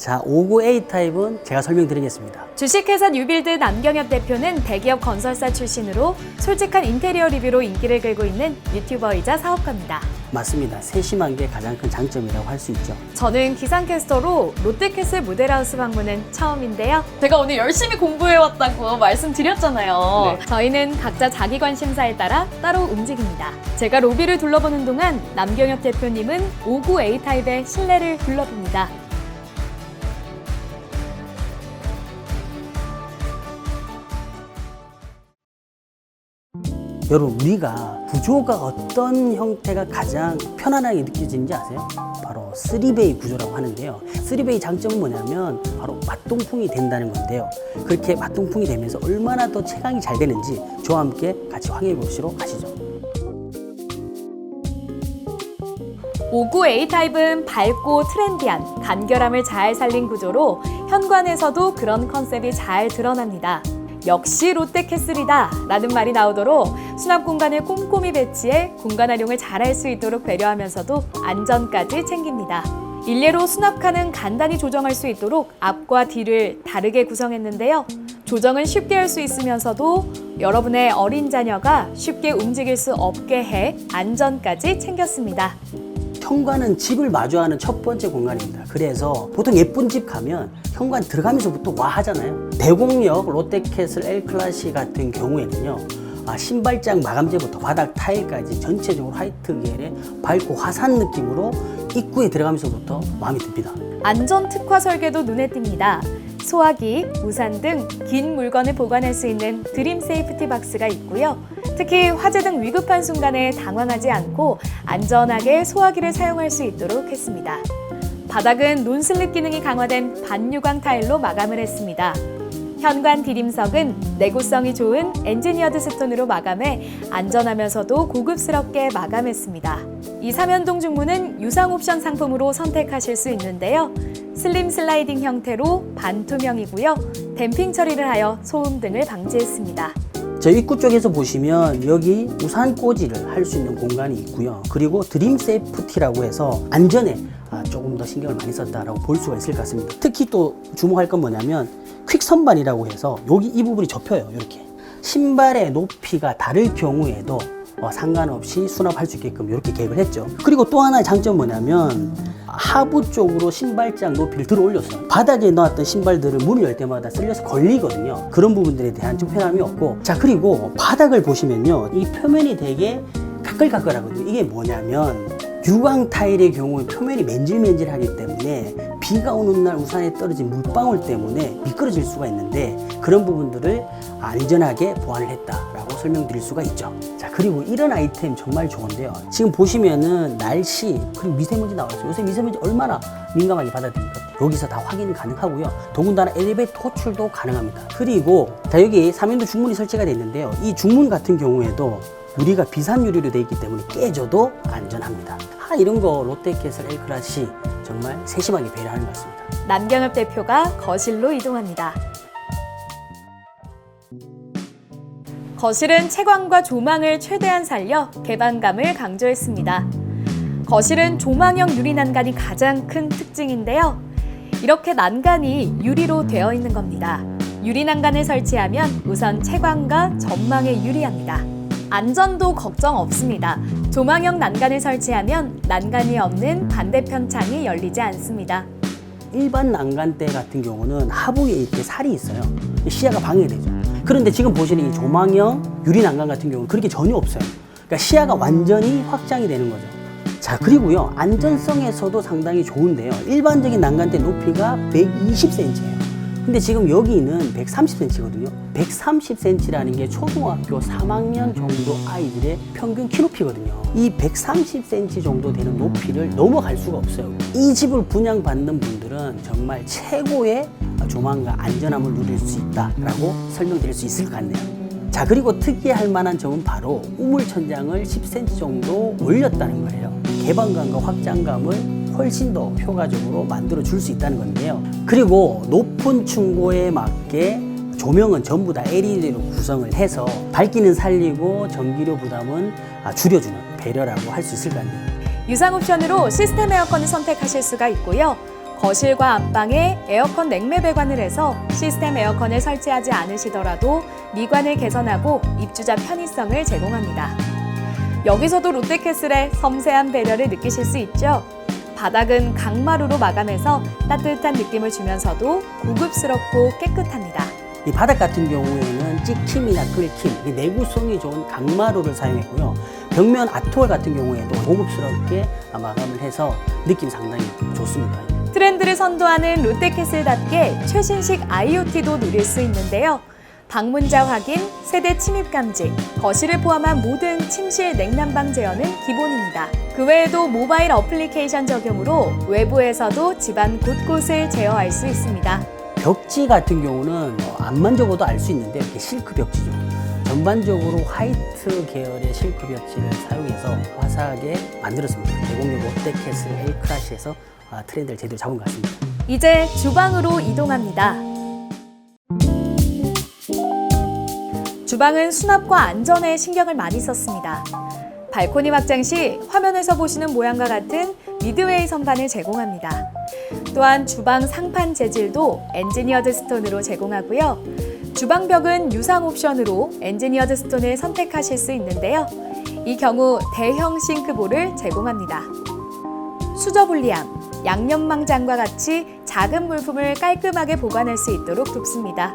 자, 59A 타입은 제가 설명드리겠습니다. 주식회사 뉴빌드 남경엽 대표는 대기업 건설사 출신으로 솔직한 인테리어 리뷰로 인기를 끌고 있는 유튜버이자 사업가입니다. 맞습니다. 세심한 게 가장 큰 장점이라고 할 수 있죠. 저는 기상캐스터로 롯데캐슬 모델하우스 방문은 처음인데요. 제가 오늘 열심히 공부해왔다고 말씀드렸잖아요. 저희는 각자 자기 관심사에 따라 따로 움직입니다. 제가 로비를 둘러보는 동안 남경엽 대표님은 59A 타입의 실내를 둘러봅니다. 여러분, 우리가 구조가 어떤 형태가 가장 편안하게 느껴지는지 아세요? 바로 3베이 구조라고 하는데요. 3베이 장점은 뭐냐면 바로 맞동풍이 된다는 건데요. 그렇게 맞동풍이 되면서 얼마나 더 체감이 잘 되는지 저와 함께 같이 확인해 보시러 가시죠. 59A 타입은 밝고 트렌디한 간결함을 잘 살린 구조로 현관에서도 그런 컨셉이 잘 드러납니다. 역시 롯데캐슬이다 라는 말이 나오도록 수납 공간을 꼼꼼히 배치해 공간 활용을 잘할 수 있도록 배려하면서도 안전까지 챙깁니다. 일례로 수납칸은 간단히 조정할 수 있도록 앞과 뒤를 다르게 구성했는데요. 조정은 쉽게 할 수 있으면서도 여러분의 어린 자녀가 쉽게 움직일 수 없게 해 안전까지 챙겼습니다. 현관은 집을 마주하는 첫 번째 공간입니다. 그래서 보통 예쁜 집 가면 현관 들어가면서부터 와 하잖아요. 대공역 롯데캐슬 엘클라시 같은 경우에는요. 아, 신발장 마감재부터 바닥 타일까지 전체적으로 화이트 계열의 밝고 화사한 느낌으로 입구에 들어가면서부터 마음에 듭니다. 안전 특화 설계도 눈에 띕니다. 소화기, 우산 등 긴 물건을 보관할 수 있는 드림 세이프티 박스가 있고요. 특히 화재 등 위급한 순간에 당황하지 않고 안전하게 소화기를 사용할 수 있도록 했습니다. 바닥은 논슬립 기능이 강화된 반유광 타일로 마감을 했습니다. 현관 디딤석은 내구성이 좋은 엔지니어드 스톤으로 마감해 안전하면서도 고급스럽게 마감했습니다. 이 삼연동 중문은 유상 옵션 상품으로 선택하실 수 있는데요. 슬림 슬라이딩 형태로 반투명이고요. 댐핑 처리를 하여 소음 등을 방지했습니다. 저 입구 쪽에서 보시면 여기 우산 꽂이를 할 수 있는 공간이 있고요. 그리고 드림 세이프티라고 해서 안전에 아, 조금 더 신경을 많이 썼다라고 볼 수가 있을 것 같습니다. 특히 또 주목할 건 뭐냐면 퀵 선반이라고 해서 여기 이 부분이 접혀요. 이렇게 신발의 높이가 다를 경우에도 어, 상관없이 수납할 수 있게끔 이렇게 계획을 했죠. 그리고 또 하나의 장점 뭐냐면 하부 쪽으로 신발장 높이를 들어 올렸어요. 바닥에 놨던 신발들을 문을 열 때마다 쓸려서 걸리거든요. 그런 부분들에 대한 불편함이 없고 자 그리고 바닥을 보시면요. 이 표면이 되게 가끌가끌하거든요. 이게 뭐냐면 유광 타일의 경우에 표면이 맨질맨질하기 때문에 비가 오는 날 우산에 떨어진 물방울 때문에 미끄러질 수가 있는데 그런 부분들을 안전하게 보완을 했다라고 설명드릴 수가 있죠. 자 그리고 이런 아이템 정말 좋은데요. 지금 보시면은 날씨 그리고 미세먼지 나와있어요. 요새 미세먼지 얼마나 민감하게 받아들입니까? 여기서 다 확인이 가능하고요. 더군다나 엘리베이터 호출도 가능합니다. 그리고 자 여기 삼연도 중문이 설치가 되어 있는데요. 이 중문 같은 경우에도 유리가 비산 유리로 되어 있기 때문에 깨져도 안전합니다. 아, 이런 거 롯데캐슬 엘클라시 정말 세심하게 배려하는 것 같습니다. 남경엽 대표가 거실로 이동합니다. 거실은 채광과 조망을 최대한 살려 개방감을 강조했습니다. 거실은 조망형 유리 난간이 가장 큰 특징인데요. 이렇게 난간이 유리로 되어 있는 겁니다. 유리 난간을 설치하면 우선 채광과 전망에 유리합니다. 안전도 걱정 없습니다. 조망형 난간을 설치하면 난간이 없는 반대편 창이 열리지 않습니다. 일반 난간대 같은 경우는 하부에 이렇게 살이 있어요. 시야가 방해되죠. 그런데 지금 보시는 이 조망형 유리 난간 같은 경우는 그렇게 전혀 없어요. 그러니까 시야가 완전히 확장이 되는 거죠. 자, 그리고요, 안전성에서도 상당히 좋은데요. 일반적인 난간대 높이가 120cm예요. 근데 지금 여기는 130cm거든요. 130cm라는 게 초등학교 3학년 정도 아이들의 평균 키 높이거든요. 이 130cm 정도 되는 높이를 넘어갈 수가 없어요. 이 집을 분양받는 분들은 정말 최고의 조망과 안전함을 누릴 수 있다라고 설명드릴 수 있을 것 같네요. 자, 그리고 특이할 만한 점은 바로 우물 천장을 10cm 정도 올렸다는 거예요. 개방감과 확장감을 훨씬 더 효과적으로 만들어 줄 수 있다는 건데요. 그리고 높은 층고에 맞게 조명은 전부 다 LED로 구성을 해서 밝기는 살리고 전기료 부담은 아, 줄여주는 배려라고 할 수 있을 것 같네요. 유상 옵션으로 시스템 에어컨을 선택하실 수가 있고요. 거실과 안방에 에어컨 냉매 배관을 해서 시스템 에어컨을 설치하지 않으시더라도 미관을 개선하고 입주자 편의성을 제공합니다. 여기서도 롯데캐슬의 섬세한 배려를 느끼실 수 있죠. 바닥은 강마루로 마감해서 따뜻한 느낌을 주면서도 고급스럽고 깨끗합니다. 이 바닥 같은 경우에는 찍힘이나 이 내구성이 좋은 강마루를 사용했고요. 벽면 아트월 같은 경우에도 고급스럽게 마감을 해서 느낌 상당히 좋습니다. 트렌드를 선도하는 롯데캐슬답게 최신식 IoT도 누릴 수 있는데요. 방문자 확인, 세대 침입 감지, 거실을 포함한 모든 침실 냉난 방 제어는 기본입니다. 그 외에도 모바일 어플리케이션 적용으로 외부에서도 집안 곳곳을 제어할 수 있습니다. 벽지 같은 경우는 뭐안 만져봐도 알 수 있는데 이렇게 실크 벽지죠. 전반적으로 화이트 계열의 실크 벽지를 사용해서 화사하게 만들었습니다. 대공역 롯데캐슬 L클래스에서 아, 트렌드를 제대로 잡은 것 같습니다. 이제 주방으로 이동합니다. 주방은 수납과 안전에 신경을 많이 썼습니다. 발코니 확장 시 화면에서 보시는 모양과 같은 미드웨이 선반을 제공합니다. 또한 주방 상판 재질도 엔지니어드 스톤으로 제공하고요. 주방벽은 유상 옵션으로 엔지니어드 스톤을 선택하실 수 있는데요. 이 경우 대형 싱크볼을 제공합니다. 수저 분리함, 양념망장과 같이 작은 물품을 깔끔하게 보관할 수 있도록 돕습니다.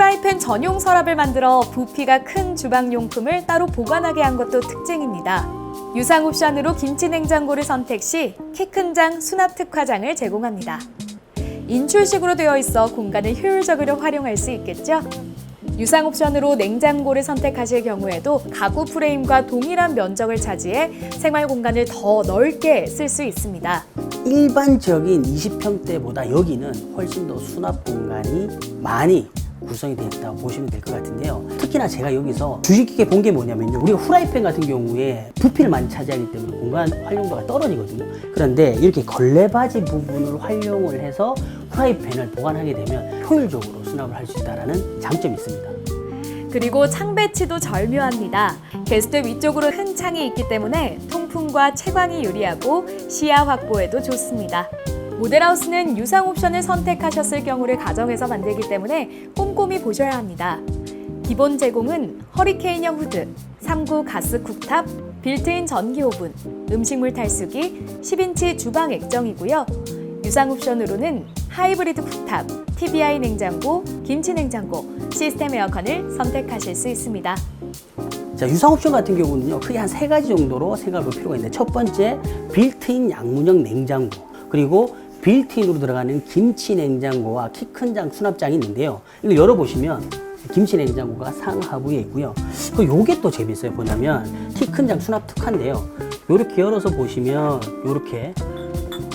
후라이팬 전용 서랍을 만들어 부피가 큰 주방용품을 따로 보관하게 한 것도 특징입니다. 유상 옵션으로 김치 냉장고를 선택 시 키 큰 장 수납 특화장을 제공합니다. 인출식으로 되어 있어 공간을 효율적으로 활용할 수 있겠죠? 유상 옵션으로 냉장고를 선택하실 경우에도 가구 프레임과 동일한 면적을 차지해 생활 공간을 더 넓게 쓸 수 있습니다. 일반적인 20평대보다 여기는 훨씬 더 수납 공간이 많이 구성이 되어 있다고 보시면 될 것 같은데요. 특히나 제가 여기서 깊게 본게 뭐냐면요. 우리가 후라이팬 같은 경우에 부피를 많이 차지하기 때문에 공간 활용도가 떨어지거든요. 그런데 이렇게 걸레바지 부분을 활용을 해서 후라이팬을 보관하게 되면 효율적으로 수납을 할 수 있다는 장점이 있습니다. 그리고 창 배치도 절묘합니다. 게스트 위쪽으로 큰 창이 있기 때문에 통풍과 채광이 유리하고 시야 확보에도 좋습니다. 모델하우스는 유상 옵션을 선택하셨을 경우를 가정해서 만들기 때문에 꼼꼼히 보셔야 합니다. 기본 제공은 허리케인형 후드, 3구 가스 쿡탑, 빌트인 전기 오븐, 음식물 탈수기, 10인치 주방 액정이고요. 유상 옵션으로는 하이브리드 쿡탑, TBI 냉장고, 김치 냉장고, 시스템 에어컨을 선택하실 수 있습니다. 자, 유상 옵션 같은 경우는요, 크게 한 세 가지 정도로 생각해 볼 필요가 있는데, 첫 번째, 빌트인 양문형 냉장고, 그리고 빌트인으로 들어가는 김치 냉장고와 키 큰 장 수납장이 있는데요. 이거 열어보시면, 김치 냉장고가 상하부에 있고요. 그 요게 또 재밌어요. 뭐냐면, 키 큰 장 수납 특화인데요. 요렇게 열어서 보시면, 요렇게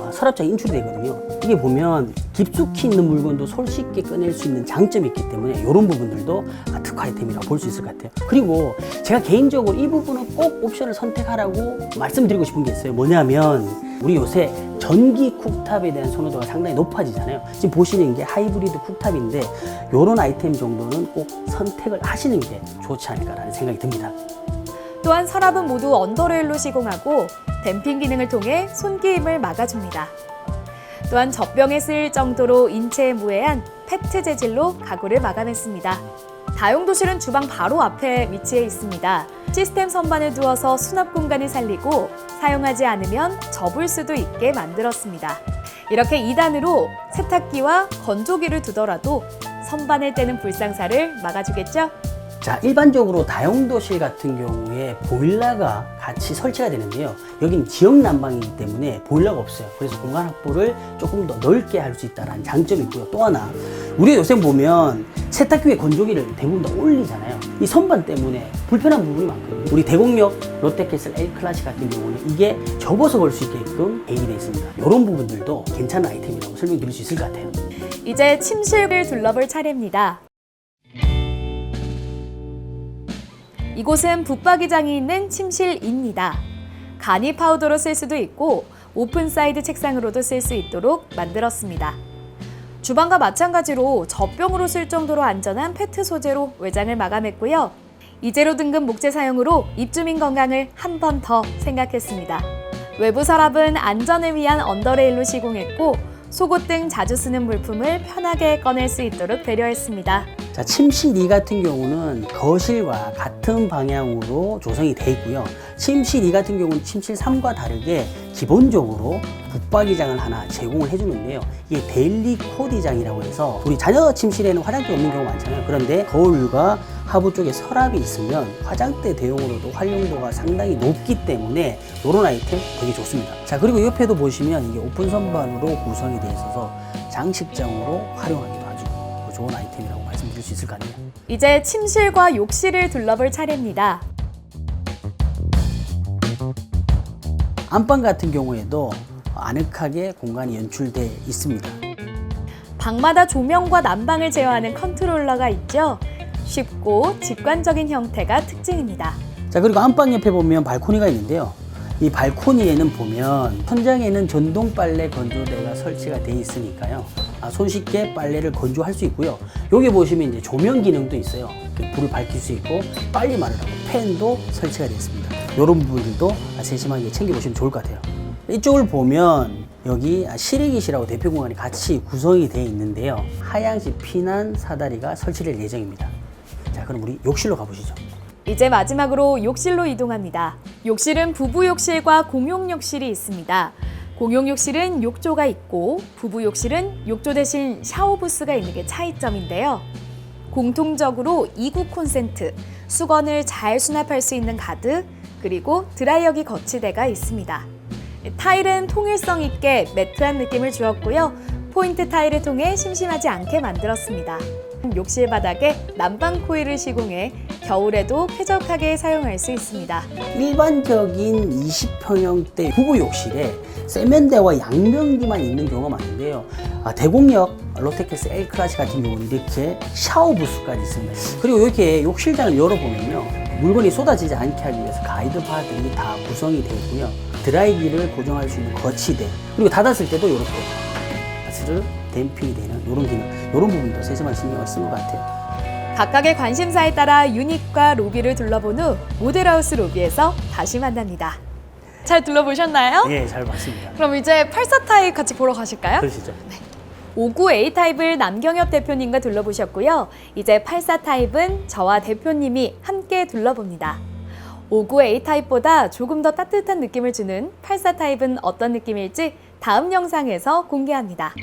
아, 서랍장이 인출이 되거든요. 이게 보면 깊숙이 있는 물건도 손쉽게 꺼낼 수 있는 장점이 있기 때문에 이런 부분들도 아, 특화 아이템이라고 볼 수 있을 것 같아요. 그리고 제가 개인적으로 이 부분은 꼭 옵션을 선택하라고 말씀드리고 싶은 게 있어요. 뭐냐면 우리 요새 전기 쿡탑에 대한 선호도가 상당히 높아지잖아요. 지금 보시는 게 하이브리드 쿡탑인데 이런 아이템 정도는 꼭 선택을 하시는 게 좋지 않을까라는 생각이 듭니다. 또한 서랍은 모두 언더레일로 시공하고 댐핑 기능을 통해 손기임을 막아줍니다. 또한 젖병에 쓰일 정도로 인체에 무해한 페트 재질로 가구를 마감했습니다. 다용도실은 주방 바로 앞에 위치해 있습니다. 시스템 선반을 두어서 수납 공간을 살리고 사용하지 않으면 접을 수도 있게 만들었습니다. 이렇게 2단으로 세탁기와 건조기를 두더라도 선반을 떼는 불상사를 막아주겠죠? 자, 일반적으로 다용도실 같은 경우에 보일러가 같이 설치가 되는데요. 여기는 지역 난방이기 때문에 보일러가 없어요. 그래서 공간 확보를 조금 더 넓게 할 수 있다는 장점이 있고요. 또 하나, 우리 요새 보면 세탁기 위에 건조기를 대부분 다 올리잖아요. 이 선반 때문에 불편한 부분이 많거든요. 우리 대공역 롯데캐슬 L 클래식 같은 경우는 이게 접어서 걸수 있게끔 대기되어 있습니다. 이런 부분들도 괜찮은 아이템이라고 설명드릴 수 있을 것 같아요. 이제 침실을 둘러볼 차례입니다. 이곳은 붙박이장이 있는 침실입니다. 간이 파우더로 쓸 수도 있고 오픈 사이드 책상으로도 쓸 수 있도록 만들었습니다. 주방과 마찬가지로 젖병으로 쓸 정도로 안전한 페트 소재로 외장을 마감했고요. 이재로 등급 목재 사용으로 입주민 건강을 한 번 더 생각했습니다. 외부 서랍은 안전을 위한 언더레일로 시공했고 속옷 등 자주 쓰는 물품을 편하게 꺼낼 수 있도록 배려했습니다. 자, 침실 2 같은 경우는 거실과 같은 방향으로 조성이 되어 있고요. 침실 2 같은 경우는 침실 3과 다르게 기본적으로 붙박이장을 하나 제공을 해주는데요. 이게 데일리 코디장이라고 해서 우리 자녀 침실에는 화장대 없는 경우가 많잖아요. 그런데 거울과 하부 쪽에 서랍이 있으면 화장대 대용으로도 활용도가 상당히 높기 때문에 이런 아이템 되게 좋습니다. 자 그리고 옆에도 보시면 이게 오픈 선반으로 구성이 되어 있어서 장식장으로 아주 좋은 아이템이라고 말씀드릴 수 있을 것 같네요. 이제 침실과 욕실을 둘러볼 차례입니다. 안방 같은 경우에도 아늑하게 공간이 연출되어 있습니다. 방마다 조명과 난방을 제어하는 컨트롤러가 있죠. 쉽고 직관적인 형태가 특징입니다. 자 그리고 안방 옆에 보면 발코니가 있는데요. 이 발코니에는 보면 천장에는 전동 빨래 건조대가 설치가 돼 있으니까요. 아, 손쉽게 빨래를 건조할 수 있고요. 여기 보시면 이제 조명 기능도 있어요. 그 불을 밝힐 수 있고 빨리 마르라고 팬도 설치가 되어 있습니다. 이런 부분들도 세심하게 챙겨보시면 좋을 것 같아요. 이쪽을 보면 여기 실외기실하고 대표 공간이 같이 구성이 되어 있는데요. 하향식 피난 사다리가 설치될 예정입니다. 자 그럼 우리 욕실로 가보시죠. 이제 마지막으로 욕실로 이동합니다. 욕실은 부부 욕실과 공용 욕실이 있습니다. 공용 욕실은 욕조가 있고 부부 욕실은 욕조 대신 샤워 부스가 있는 게 차이점인데요. 공통적으로 2구 콘센트, 수건을 잘 수납할 수 있는 가드, 그리고 드라이어기 거치대가 있습니다. 타일은 통일성 있게 매트한 느낌을 주었고요. 포인트 타일을 통해 심심하지 않게 만들었습니다. 욕실 바닥에 난방 코일을 시공해 겨울에도 쾌적하게 사용할 수 있습니다. 일반적인 20평형대 부부 욕실에 세면대와 양변기만 있는 경우가 많은데요. 아, 대공력 로테크스 L 클래스 같은 경우는 이렇게 샤워 부스까지 있습니다. 그리고 이렇게 욕실장을 열어보면요. 물건이 쏟아지지 않게 하기 위해서 가이드 바들이 다 구성이 되어 있고요. 드라이기를 고정할 수 있는 거치대 그리고 닫았을 때도 이렇게 가스를 댐핑이 되는 이런 기능 이런 부분도 세심한 신경을 쓴 것 같아요. 각각의 관심사에 따라 유닛과 로비를 둘러본 후 모델하우스 로비에서 다시 만납니다. 잘 둘러보셨나요? 예, 잘 봤습니다. 그럼 이제 84 타입 같이 보러 가실까요? 그러시죠. 59A 타입을 남경엽 대표님과 둘러보셨고요. 이제 84 타입은 저와 대표님이 함께 둘러봅니다. 59A 타입보다 조금 더 따뜻한 느낌을 주는 84 타입은 어떤 느낌일지 다음 영상에서 공개합니다.